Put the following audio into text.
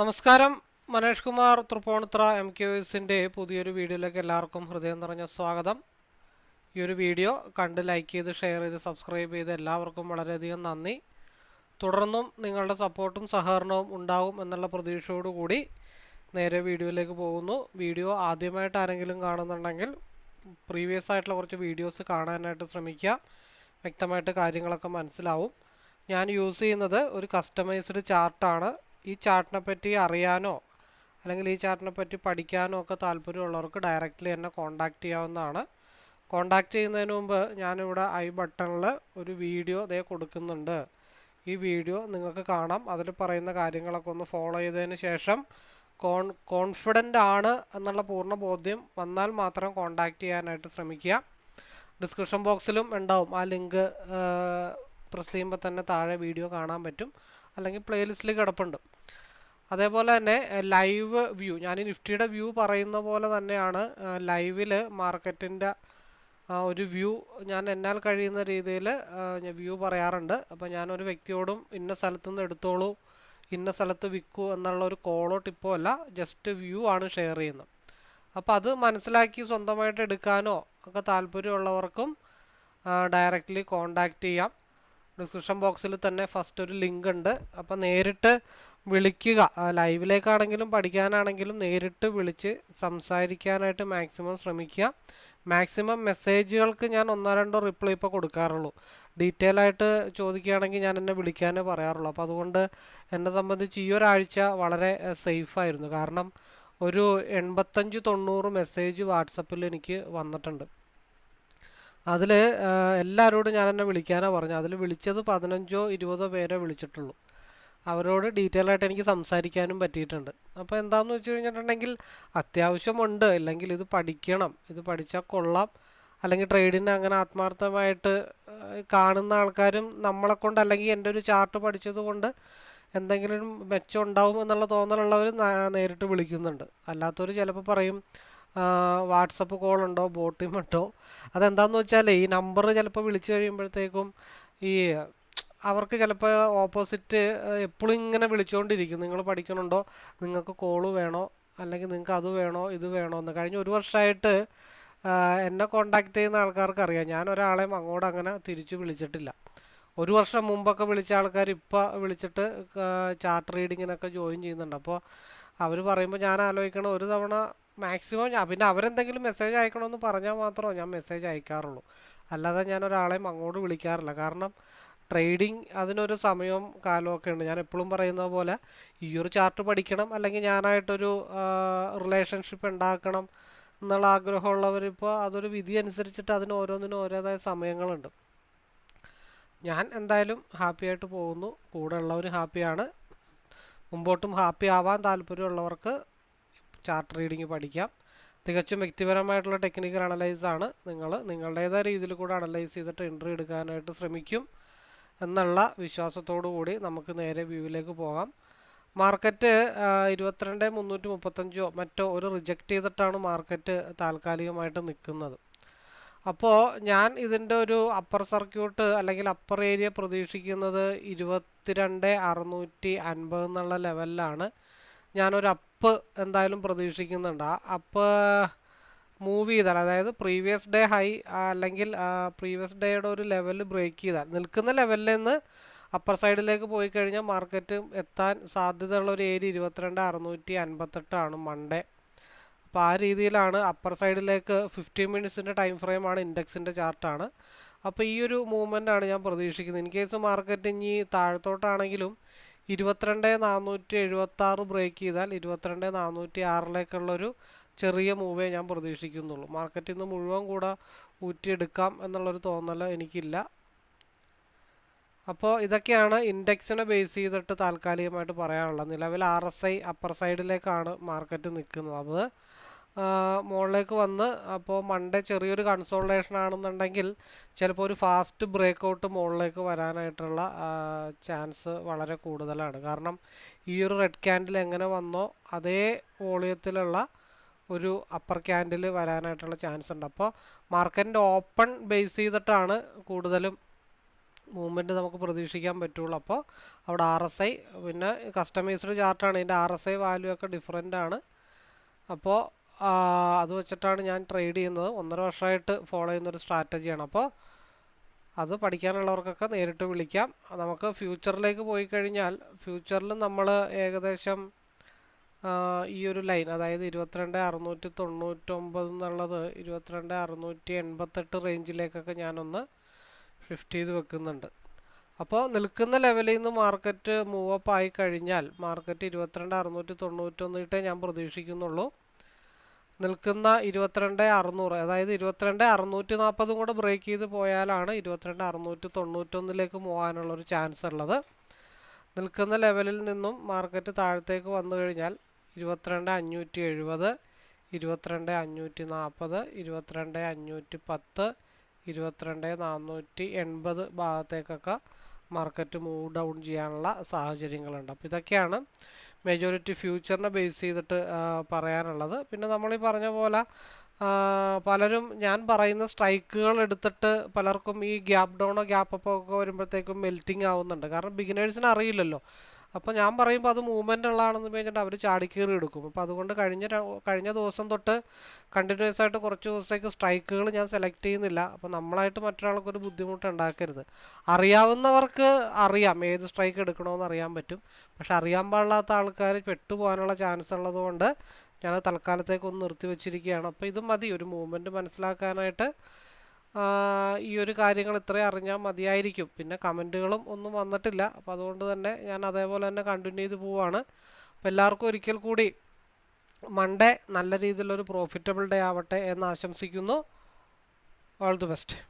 നമസ്കാരം. Manesh Kumar Tripunithura M K എസിന്റെ പുതിയൊരു വീഡിയോയിലേക്ക് എല്ലാവർക്കും ഹൃദയം നിറഞ്ഞ സ്വാഗതം. ഈ ഒരു വീഡിയോ കണ്ട് ലൈക്ക് ചെയ്ത് ഷെയർ ചെയ്ത് സബ്സ്ക്രൈബ് ചെയ്ത് എല്ലാവർക്കും വളരെയധികം നന്ദി. തുടർന്നും നിങ്ങളുടെ സപ്പോർട്ടും സഹകരണവും ഉണ്ടാവും എന്നുള്ള പ്രതീക്ഷയോടുകൂടി നേരെ വീഡിയോയിലേക്ക് പോകുന്നു. വീഡിയോ ആദ്യമായിട്ട് ആരെങ്കിലും കാണുന്നുണ്ടെങ്കിൽ പ്രീവിയസ് ആയിട്ടുള്ള കുറച്ച് വീഡിയോസ് കാണാനായിട്ട് ശ്രമിക്കുക. വ്യക്തമായിട്ട് കാര്യങ്ങളൊക്കെ മനസ്സിലാവും. ഞാൻ യൂസ് ചെയ്യുന്നത് ഒരു കസ്റ്റമൈസ്ഡ് ചാർട്ടാണ് ഈ ചാർട്ടിനെ പറ്റി അറിയാനോ അല്ലെങ്കിൽ ഈ ചാർട്ടിനെ പറ്റി പഠിക്കാനോ ഒക്കെ താല്പര്യമുള്ളവർക്ക് ഡയറക്റ്റ്ലി എന്നെ കോൺടാക്റ്റ് ചെയ്യാവുന്നതാണ്. കോൺടാക്റ്റ് ചെയ്യുന്നതിന് മുമ്പ് ഞാനിവിടെ ഐ ബട്ടണിൽ ഒരു വീഡിയോ ദേ കൊടുക്കുന്നുണ്ട്. ഈ വീഡിയോ നിങ്ങൾക്ക് കാണാം. അതിൽ പറയുന്ന കാര്യങ്ങളൊക്കെ ഒന്ന് ഫോളോ ചെയ്തതിന് ശേഷം കോൺ കോൺഫിഡന്റ് ആണ് എന്നുള്ള പൂർണ ബോധ്യം വന്നാൽ മാത്രം കോൺടാക്റ്റ് ചെയ്യാനായിട്ട് ശ്രമിക്കുക. ഡിസ്ക്രിപ്ഷൻ ബോക്സിലും ഉണ്ടാവും. ആ ലിങ്ക് പ്രസ് ചെയ്യുമ്പോൾ തന്നെ താഴെ വീഡിയോ കാണാൻ പറ്റും. അല്ലെങ്കിൽ പ്ലേലിസ്റ്റിൽ കിടപ്പുണ്ട്. അതേപോലെ തന്നെ ലൈവ് വ്യൂ ഞാൻ നിഫ്റ്റിയുടെ വ്യൂ പറയുന്ന പോലെ തന്നെയാണ് ലൈവിൽ മാർക്കറ്റിന്റെ ഒരു വ്യൂ ഞാൻ എന്നാൽ കഴിയുന്ന രീതിയിൽ ഞാൻ വ്യൂ പറയാറുണ്ട്. അപ്പോൾ ഞാനൊരു വ്യക്തിയോടും ഇന്ന സ്ഥലത്തുനിന്ന് എടുത്തോളൂ ഇന്ന സ്ഥലത്ത് വിൽക്കൂ എന്നുള്ള ഒരു കോളോ ടിപ്പോ അല്ല ജസ്റ്റ് വ്യൂ ആണ് ഷെയർ ചെയ്യുന്നത്. അപ്പോൾ അത് മനസ്സിലാക്കി സ്വന്തമായിട്ട് എടുക്കാനോ ഒക്കെ താല്പര്യമുള്ളവർക്കും ഡയറക്റ്റ്ലി കോണ്ടാക്റ്റ് ചെയ്യാം. ഡിസ്ക്രിപ്ഷൻ ബോക്സിൽ തന്നെ ഫസ്റ്റ് ഒരു ലിങ്ക് ഉണ്ട്. അപ്പോൾ നേരിട്ട് വിളിക്കുക. ലൈവിലേക്കാണെങ്കിലും പഠിക്കാനാണെങ്കിലും നേരിട്ട് വിളിച്ച് സംസാരിക്കാനായിട്ട് മാക്സിമം ശ്രമിക്കുക. മാക്സിമം മെസ്സേജുകൾക്ക് ഞാൻ ഒന്നോ രണ്ടോ റിപ്ലൈ ഇപ്പോൾ കൊടുക്കാറുള്ളൂ. ഡീറ്റെയിൽ ആയിട്ട് ചോദിക്കുകയാണെങ്കിൽ ഞാൻ എന്നെ വിളിക്കാനേ പറയാറുള്ളൂ. അപ്പോൾ അതുകൊണ്ട് എന്നെ സംബന്ധിച്ച് ഈ ഒരാഴ്ച വളരെ സേഫായിരുന്നു കാരണം ഒരു എൺപത്തഞ്ച് തൊണ്ണൂറ് മെസ്സേജ് വാട്സപ്പിൽ എനിക്ക് വന്നിട്ടുണ്ട്. അതിൽ എല്ലാവരോടും ഞാൻ എന്നെ വിളിക്കാനാണ് പറഞ്ഞത്. അതിൽ വിളിച്ചത് പതിനഞ്ചോ ഇരുപതോ പേരെ വിളിച്ചിട്ടുള്ളൂ. അവരോട് ഡീറ്റെയിൽ ആയിട്ട് എനിക്ക് സംസാരിക്കാനും പറ്റിയിട്ടുണ്ട്. അപ്പോൾ എന്താണെന്ന് വെച്ച് കഴിഞ്ഞിട്ടുണ്ടെങ്കിൽ അത്യാവശ്യമുണ്ട്. അല്ലെങ്കിൽ ഇത് പഠിക്കണം. ഇത് പഠിച്ചാൽ കൊള്ളാം. അല്ലെങ്കിൽ ട്രേഡിനെ അങ്ങനെ ആത്മാർത്ഥമായിട്ട് കാണുന്ന ആൾക്കാരും നമ്മളെ കൊണ്ട് അല്ലെങ്കിൽ എന്റെ ഒരു ചാർട്ട് പഠിച്ചത് കൊണ്ട് എന്തെങ്കിലും മെച്ചം ഉണ്ടാവും എന്നുള്ള തോന്നലുള്ളവർ നേരിട്ട് വിളിക്കുന്നുണ്ട്. അല്ലാത്തവർ ചിലപ്പോൾ പറയും വാട്സപ്പ് കോൾ ഉണ്ടോ ബോട്ടിം ഉണ്ടോ? അതെന്താന്ന് വെച്ചാൽ ഈ നമ്പർ ചിലപ്പോൾ വിളിച്ചു കഴിയുമ്പോഴത്തേക്കും ഈ അവർക്ക് ചിലപ്പോൾ ഓപ്പോസിറ്റ് എപ്പോഴും ഇങ്ങനെ വിളിച്ചുകൊണ്ടിരിക്കും നിങ്ങൾ പഠിക്കണുണ്ടോ? നിങ്ങൾക്ക് കോൾ വേണോ? അല്ലെങ്കിൽ നിങ്ങൾക്ക് അത് വേണോ ഇത് വേണോ എന്ന്. കഴിഞ്ഞ ഒരു വർഷമായിട്ട് എന്നെ കോണ്ടാക്ട് ചെയ്യുന്ന ആൾക്കാർക്ക് അറിയാം ഞാൻ ഒരാളെയും അങ്ങോട്ട് അങ്ങനെ തിരിച്ചു വിളിച്ചിട്ടില്ല. ഒരു വർഷം മുമ്പൊക്കെ വിളിച്ച ആൾക്കാർ ഇപ്പോൾ വിളിച്ചിട്ട് ചാർട്ട് റീഡിങ്ങിനൊക്കെ ജോയിൻ ചെയ്യുന്നുണ്ട്. അപ്പോൾ അവർ പറയുമ്പോൾ ഞാൻ ആലോചിക്കണം ഒരു തവണ മാക്സിമം ഞാൻ പിന്നെ അവരെന്തെങ്കിലും മെസ്സേജ് അയക്കണമെന്ന് പറഞ്ഞാൽ മാത്രമേ ഞാൻ മെസ്സേജ് അയക്കാറുള്ളൂ. അല്ലാതെ ഞാൻ ഒരാളെയും അങ്ങോട്ട് വിളിക്കാറില്ല. കാരണം ട്രേഡിങ് അതിനൊരു സമയവും കാലമൊക്കെ ഉണ്ട്. ഞാൻ എപ്പോഴും പറയുന്ന പോലെ ഈ ഒരു ചാർട്ട് പഠിക്കണം അല്ലെങ്കിൽ ഞാനായിട്ടൊരു റിലേഷൻഷിപ്പ് ഉണ്ടാക്കണം എന്നുള്ള ആഗ്രഹമുള്ളവരിപ്പോൾ അതൊരു വിധി അനുസരിച്ചിട്ട് അതിന് ഓരോന്നിനും ഓരോതായ സമയങ്ങളുണ്ട്. ഞാൻ എന്തായാലും ഹാപ്പി ആയിട്ട് പോകുന്നു. കൂടെ ഉള്ളവർ ഹാപ്പിയാണ് മുമ്പോട്ടും ഹാപ്പി ആവാൻ താല്പര്യമുള്ളവർക്ക് ചാർട്ട് റീഡിങ് പഠിക്കാം. തികച്ചും വ്യക്തിപരമായിട്ടുള്ള ടെക്നിക്കൽ അനലൈസ് ആണ്. നിങ്ങൾ നിങ്ങളുടേതായ രീതിയിൽ കൂടെ അനലൈസ് ചെയ്തിട്ട് എൻട്രി എടുക്കാനായിട്ട് ശ്രമിക്കും എന്നുള്ള വിശ്വാസത്തോടു കൂടി നമുക്ക് നേരെ വ്യൂവിലേക്ക് പോകാം. മാർക്കറ്റ് ഇരുപത്തിരണ്ട് മുന്നൂറ്റി മുപ്പത്തഞ്ചോ മറ്റോ ഒരു റിജക്റ്റ് ചെയ്തിട്ടാണ് മാർക്കറ്റ് താൽക്കാലികമായിട്ട് നിൽക്കുന്നത്. അപ്പോൾ ഞാൻ ഇതിന്റെ ഒരു അപ്പർ സർക്യൂട്ട് അല്ലെങ്കിൽ അപ്പർ ഏരിയ പ്രതീക്ഷിക്കുന്നത് ഇരുപത്തിരണ്ട് അറുന്നൂറ്റി അൻപത് എന്നുള്ള ലെവലിലാണ്. ഞാനൊരു അപ്പ് എന്തായാലും പ്രതീക്ഷിക്കുന്നുണ്ട്. ആ അപ്പ് മൂവ് ചെയ്താൽ അതായത് പ്രീവിയസ് ഡേ ഹൈ അല്ലെങ്കിൽ പ്രീവിയസ് ഡേയുടെ ഒരു ലെവൽ ബ്രേക്ക് ചെയ്താൽ നിൽക്കുന്ന ലെവലിൽ നിന്ന് അപ്പർ സൈഡിലേക്ക് പോയി കഴിഞ്ഞാൽ മാർക്കറ്റ് എത്താൻ സാധ്യതയുള്ള ഒരു ഏരിയ ഇരുപത്തിരണ്ട് അറുന്നൂറ്റി അൻപത്തെട്ടാണ് മൺഡേ അപ്പോൾ ആ രീതിയിലാണ് അപ്പർ സൈഡിലേക്ക് ഫിഫ്റ്റീൻ മിനിറ്റ്സിന്റെ ടൈം ഫ്രെയിമാണ് ഇൻഡെക്സിന്റെ ചാർട്ടാണ് അപ്പോൾ ഈ ഒരു മൂവ്മെന്റ് ആണ് ഞാൻ പ്രതീക്ഷിക്കുന്നത്. ഇൻ കേസ് മാർക്കറ്റ് ഇനി താഴത്തോട്ടാണെങ്കിലും ഇരുപത്തിരണ്ട് നാനൂറ്റി എഴുപത്തി ആറ് ബ്രേക്ക് ചെയ്താൽ ഇരുപത്തിരണ്ട് നാനൂറ്റി ആറിലേക്കുള്ളൊരു ചെറിയ മൂവേ ഞാൻ പ്രതീക്ഷിക്കുന്നുള്ളൂ. മാർക്കറ്റിൽ നിന്ന് മുഴുവൻ കൂടെ ഊറ്റിയെടുക്കാം എന്നുള്ളൊരു തോന്നൽ എനിക്കില്ല. അപ്പോൾ ഇതൊക്കെയാണ് ഇൻഡെക്സിനെ ബേസ് ചെയ്തിട്ട് താൽക്കാലികമായിട്ട് പറയാനുള്ളത്. നിലവിൽ ആർ എസ് ഐ അപ്പർ സൈഡിലേക്കാണ് മാർക്കറ്റ് നിൽക്കുന്നത്. അത് മുകളിലേക്ക് വന്ന് അപ്പോൾ മൺഡേ ചെറിയൊരു കൺസോൾട്ടേഷൻ ആണെന്നുണ്ടെങ്കിൽ ചിലപ്പോൾ ഒരു ഫാസ്റ്റ് ബ്രേക്ക് ഔട്ട് മുകളിലേക്ക് വരാനായിട്ടുള്ള ചാൻസ് വളരെ കൂടുതലാണ്. കാരണം ഈ ഒരു റെഡ് ക്യാൻഡിൽ എങ്ങനെ വന്നോ അതേ വോളിയത്തിലുള്ള ഒരു അപ്പർ ക്യാൻഡിൽ വരാനായിട്ടുള്ള ചാൻസ് ഉണ്ട്. അപ്പോൾ മാർക്കറ്റിന്റെ ഓപ്പൺ ബേസ് ചെയ്തിട്ടാണ് കൂടുതലും മൂവ്മെന്റ് നമുക്ക് പ്രതീക്ഷിക്കാൻ പറ്റുള്ളൂ. അപ്പോൾ അവിടെ ആർ എസ് ഐ പിന്നെ കസ്റ്റമൈസ്ഡ് ചാർട്ടാണ് ഇതിന്റെ ആർ എസ് ഐ വാല്യൂ ഒക്കെ ഡിഫറെന്റ് ആണ്. അപ്പോൾ അത് വെച്ചിട്ടാണ് ഞാൻ ട്രേഡ് ചെയ്യുന്നത്. ഒന്നര വർഷമായിട്ട് ഫോളോ ചെയ്യുന്ന ഒരു സ്ട്രാറ്റജിയാണ് അപ്പോൾ അത് പഠിക്കാനുള്ളവർക്കൊക്കെ നേരിട്ട് വിളിക്കാം. നമുക്ക് ഫ്യൂച്ചറിലേക്ക് പോയി കഴിഞ്ഞാൽ ഫ്യൂച്ചറിൽ നമ്മൾ ഏകദേശം ഈ ഒരു ലൈൻ അതായത് ഇരുപത്തിരണ്ട് അറുന്നൂറ്റി തൊണ്ണൂറ്റൊമ്പത് എന്നുള്ളത് ഇരുപത്തിരണ്ട് അറുന്നൂറ്റി എൺപത്തെട്ട് റേഞ്ചിലേക്കൊക്കെ ഞാനൊന്ന് ഷിഫ്റ്റ് ചെയ്ത് വെക്കുന്നുണ്ട്. അപ്പോൾ നിൽക്കുന്ന ലെവലിൽ നിന്ന് മാർക്കറ്റ് മൂവ് അപ്പ് ആയി കഴിഞ്ഞാൽ മാർക്കറ്റ് ഇരുപത്തിരണ്ട് അറുന്നൂറ്റി തൊണ്ണൂറ്റൊന്നിട്ടേ ഞാൻ പ്രതീക്ഷിക്കുന്നുള്ളൂ. നിൽക്കുന്ന ഇരുപത്തിരണ്ട് അറുന്നൂറ് അതായത് ഇരുപത്തിരണ്ട് അറുന്നൂറ്റി നാൽപ്പതും കൂടെ ബ്രേക്ക് ചെയ്ത് പോയാലാണ് ഇരുപത്തിരണ്ട് അറുന്നൂറ്റി തൊണ്ണൂറ്റൊന്നിലേക്ക് പോകാനുള്ളൊരു ചാൻസ് ഉള്ളത്. നിൽക്കുന്ന ലെവലിൽ നിന്നും മാർക്കറ്റ് താഴത്തേക്ക് വന്നു കഴിഞ്ഞാൽ ഇരുപത്തിരണ്ട് അഞ്ഞൂറ്റി എഴുപത് ഇരുപത്തിരണ്ട് അഞ്ഞൂറ്റി നാൽപ്പത് ഇരുപത്തിരണ്ട് അഞ്ഞൂറ്റി പത്ത് ഇരുപത്തിരണ്ട് നാനൂറ്റി എൺപത് ഭാഗത്തേക്കൊക്കെ മാർക്കറ്റ് മൂവ് ഡൗൺ ചെയ്യാനുള്ള സാഹചര്യങ്ങളുണ്ട്. അപ്പോൾ ഇതൊക്കെയാണ് മെജോറിറ്റി ഫ്യൂച്ചറിനെ ബേസ് ചെയ്തിട്ട് പറയാനുള്ളത്. പിന്നെ നമ്മൾ ഈ പറഞ്ഞ പോലെ പലരും ഞാൻ പറയുന്ന സ്ട്രൈക്കുകൾ എടുത്തിട്ട് പലർക്കും ഈ ഗ്യാപ് ഡൗണോ ഗ്യാപ്പ് അപ്പോ ഒക്കെ വരുമ്പോഴത്തേക്കും മെൽറ്റിംഗ് ആവുന്നുണ്ട്. കാരണം ബിഗിനേഴ്സിന് അറിയില്ലല്ലോ. അപ്പോൾ ഞാൻ പറയുമ്പോൾ അത് മൂവ്മെന്റ് ഉള്ളതാണെന്ന് കഴിഞ്ഞിട്ട് അവർ ചാടിക്കേറി എടുക്കും. അപ്പോൾ അതുകൊണ്ട് കഴിഞ്ഞ കഴിഞ്ഞ ദിവസം തൊട്ട് കണ്ടിന്യൂസ് ആയിട്ട് കുറച്ച് ദിവസത്തേക്ക് സ്ട്രൈക്കുകൾ ഞാൻ സെലക്ട് ചെയ്യുന്നില്ല. അപ്പോൾ നമ്മളായിട്ട് മറ്റൊരാൾക്ക് ഒരു ബുദ്ധിമുട്ട് ഉണ്ടാക്കരുത്. അറിയാവുന്നവർക്ക് അറിയാം ഏത് സ്ട്രൈക്ക് എടുക്കണമെന്ന് അറിയാൻ പറ്റും. പക്ഷെ അറിയാൻ പാടില്ലാത്ത ആൾക്കാർ പെട്ടുപോകാനുള്ള ചാൻസ് ഉള്ളതുകൊണ്ട് ഞാൻ തൽക്കാലത്തേക്ക് ഒന്ന് നിർത്തി വെച്ചിരിക്കുകയാണ് അപ്പോൾ ഇത് മതി. ഒരു മൂവ്മെന്റ് മനസ്സിലാക്കാനായിട്ട് ഈ ഒരു കാര്യങ്ങൾ ഇത്രയും അറിഞ്ഞാൽ മതിയായിരിക്കും. പിന്നെ കമന്റുകളും ഒന്നും വന്നിട്ടില്ല. അപ്പോൾ അതുകൊണ്ട് തന്നെ ഞാൻ അതേപോലെ തന്നെ കണ്ടിന്യൂ ചെയ്ത് പോവാണ്. അപ്പോൾ എല്ലാവർക്കും ഒരിക്കൽ കൂടി മൺഡേ നല്ല രീതിയിലൊരു പ്രോഫിറ്റബിൾ ഡേ ആവട്ടെ എന്ന് ആശംസിക്കുന്നു. All the best